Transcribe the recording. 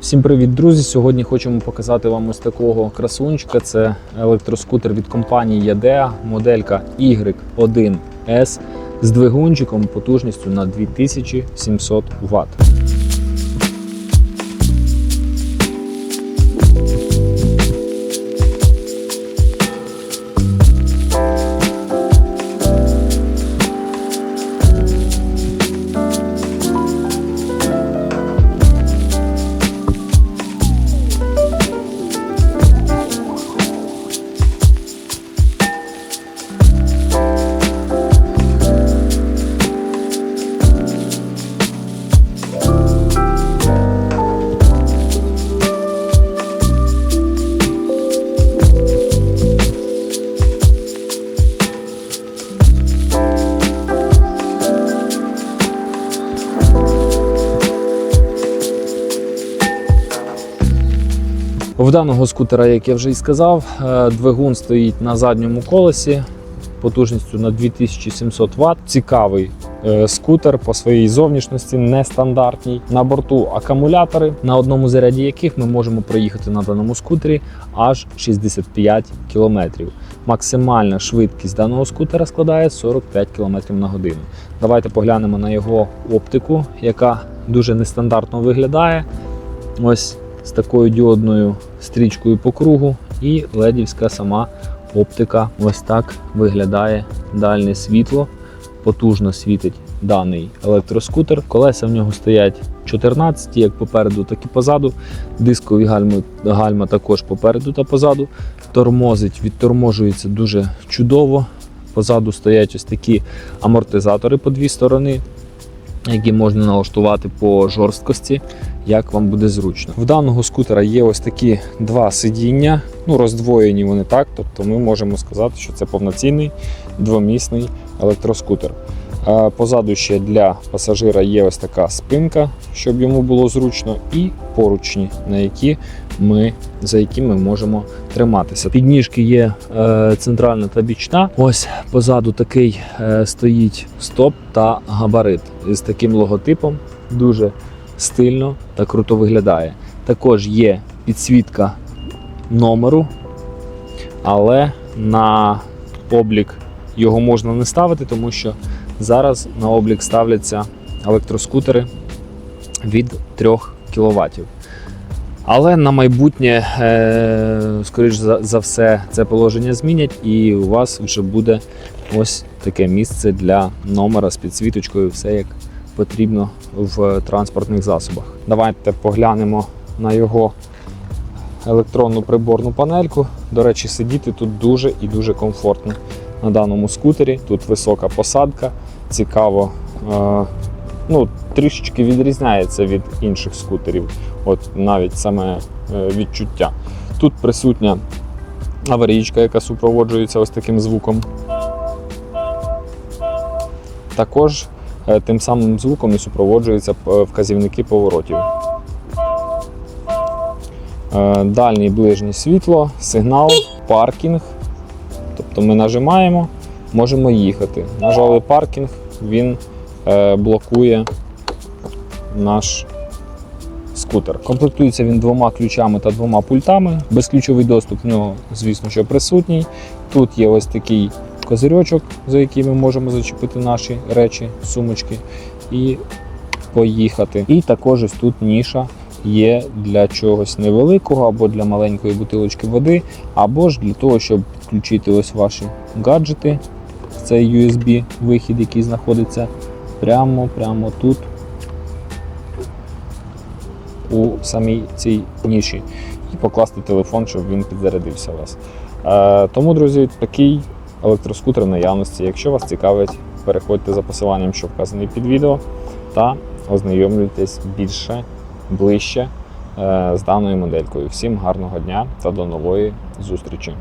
Всім привіт, друзі! Сьогодні хочемо показати вам ось такого красунчика. Це електроскутер від компанії Yadea, моделька Y1S з двигунчиком потужністю на 2700 Вт. В даного скутера, як я вже і сказав, е, двигун стоїть на задньому колесі потужністю на 2700 Вт. Цікавий е, скутер по своїй зовнішності, нестандартній. На борту акумулятори, на одному заряді яких ми можемо проїхати на даному скутері аж 65 км. Максимальна швидкість даного скутера складає 45 км на годину. Давайте поглянемо на його оптику, яка дуже нестандартно виглядає. Ось з такою діодною стрічкою по кругу, і ледівська сама оптика. Ось так виглядає дальне світло. Потужно світить даний електроскутер. Колеса в нього стоять 14, як попереду, так і позаду. Дискові гальми, гальма також попереду та позаду. Тормозить, відторможується дуже чудово. Позаду стоять ось такі амортизатори по дві сторони які можна налаштувати по жорсткості, як вам буде зручно. В даного скутера є ось такі два сидіння, ну роздвоєні вони так, тобто ми можемо сказати, що це повноцінний двомісний електроскутер. Позаду ще для пасажира є ось така спинка, щоб йому було зручно, і поручні, на які ми, за які ми можемо триматися. Підніжки є е, центральна та бічна. Ось позаду такий е, стоїть стоп та габарит з таким логотипом. Дуже стильно та круто виглядає. Також є підсвітка номеру, але на облік його можна не ставити, тому що зараз на облік ставляться електроскутери від 3 кВт. Але на майбутнє, е, скоріш за, за все, це положення змінять, і у вас вже буде ось таке місце для номера з підсвіточкою, все як потрібно в транспортних засобах. Давайте поглянемо на його електронну приборну панельку. До речі, сидіти тут дуже і дуже комфортно на даному скутері. Тут висока посадка, цікаво. Е, ну, трішечки відрізняється від інших скутерів, от навіть саме е, відчуття. Тут присутня аварійка, яка супроводжується ось таким звуком. Також тим самим звуком і супроводжуються е, вказівники поворотів. Е, Дальнє і ближнє світло, сигнал, паркінг. Тобто ми нажимаємо, можемо їхати. Нажали паркінг, він е, блокує наш скутер. Комплектується він двома ключами та двома пультами. Безключовий доступ в нього, звісно, що присутній. Тут є ось такий козирьочок, за який ми можемо зачепити наші речі, сумочки і поїхати. І також ось тут ніша є для чогось невеликого або для маленької бутилочки води, або ж для того, щоб підключити ось ваші гаджети. Цей USB-вихід, який знаходиться прямо прямо тут, у самій цій ніші, і покласти телефон, щоб він підзарядився у вас. Е, тому, друзі, такий електроскутер наявності. Якщо вас цікавить, переходьте за посиланням, що вказаний під відео, та ознайомлюйтесь більше, ближче е, з даною моделькою. Всім гарного дня та до нової зустрічі!